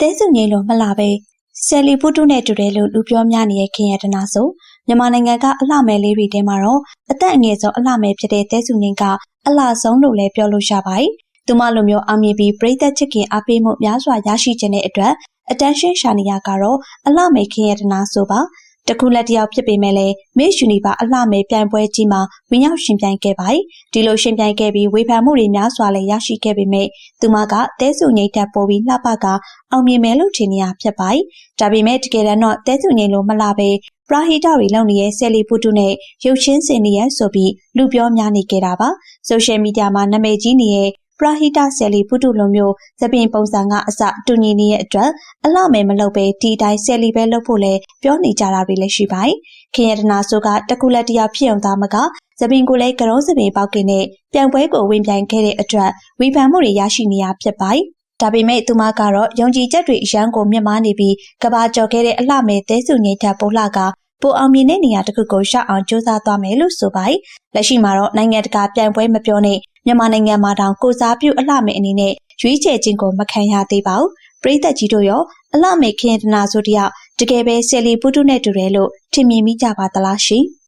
တဲစုငိမ့်လို့မလာပဲဆယ်လီပုတုနဲ့တူတယ်လို့လူပြောများနေတဲ့ခင်ရတနာဆိုမြန်မာနိုင်ငံကအလှမယ်လေးတွေထဲမှာတော့အသက်အငယ်ဆုံးအလှမယ်ဖြစ်တဲ့တဲစုငိမ့်ကအလှဆုံးလို့လည်းပြောလို့ရပါတယ်။သူမလိုမျိုးအောင်မြင်ပြီးပြည်သက်ချစ်ခင်အားပေးမှုများစွာရရှိခြင်းတဲ့အတွက် attention ရှာနေရကတော့အလှမယ်ခင်ရတနာဆိုပါ တခုလက်တယောက်ဖြစ်ပေမဲ့လည်း Miss Universe အလှမယ်ပြိုင်ပွဲကြီးမှာဝင်ရောက်ရှင်ပြိုင်ခဲ့ပါတယ်။ဒီလိုရှင်ပြိုင်ခဲ့ပြီးဝေဖန်မှုတွေများစွာလည်းရရှိခဲ့ပေမဲ့သူမကတဲစုငိမ့်တက်ပေါ်ပြီးလှပကအောင်မြင်မယ်လို့ထင်နေရဖြစ်ပါတယ်။ဒါပေမဲ့တကယ်တမ်းတော့တဲစုငိမ့်လိုမလာပဲပရာဟိတတွေလုပ်နေတဲ့ဆယ်လီပုတုနဲ့ရုပ်ချင်းစင်နေရဆိုပြီးလူပြောများနေကြတာပါ။ဆိုရှယ်မီဒီယာမှာနာမည်ကြီးနေတဲ့ ပရာဟိတဆယ်လီပုတုလိုမျိုးသပင်ပုံစံကအစတူညီနေတဲ့အတွက်အလှမယ်မလုပ်ပဲဒီတိုင်းဆယ်လီပဲလုပ်ဖို့လဲပြောနေကြတာတွေလည်းရှိပါတယ်။ခင်ရတနာဆိုကတကူလက်တရားဖြစ်အောင်သားမကသပင်ကိုလည်းကရုံးသပင်ပေါက်ကင်နဲ့ပြန်ပွဲကိုဝင်ပြိုင်ခဲ့တဲ့အတွက်ဝေဖန်မှုတွေရရှိနေရဖြစ်ပါတယ်။ဒါပေမဲ့သူမကတော့ယုံကြည်ချက်တွေအရန်ကိုမြင့်မားနေပြီးကဘာကြော်ခဲ့တဲ့အလှမဲ့သဲစုငိမ့်ထက်ပိုလှကပိုအောင်မြင်တဲ့နေရာတစ်ခုကိုရှောက်အောင်စူးစမ်းသွားမယ်လို့ဆိုပါတယ်။လက်ရှိမှာတော့နိုင်ငံတကာပြိုင်ပွဲမပြောနဲ့ မြန်မာနိုင်ငံမှာတောင်ကိုစားပြုအလှမဲ့အနေနဲ့ရွေးချယ်ခြင်းကိုမခံရသေးပါဘူး။ပြည်သက်ကြီးတို့ရောအလှမဲ့ခင်ရတနာဆိုတယောက်တကယ်ပဲဆယ်လီပုတုနဲ့တူတယ်လို့ထင်မြင်မိကြပါသလားရှင်။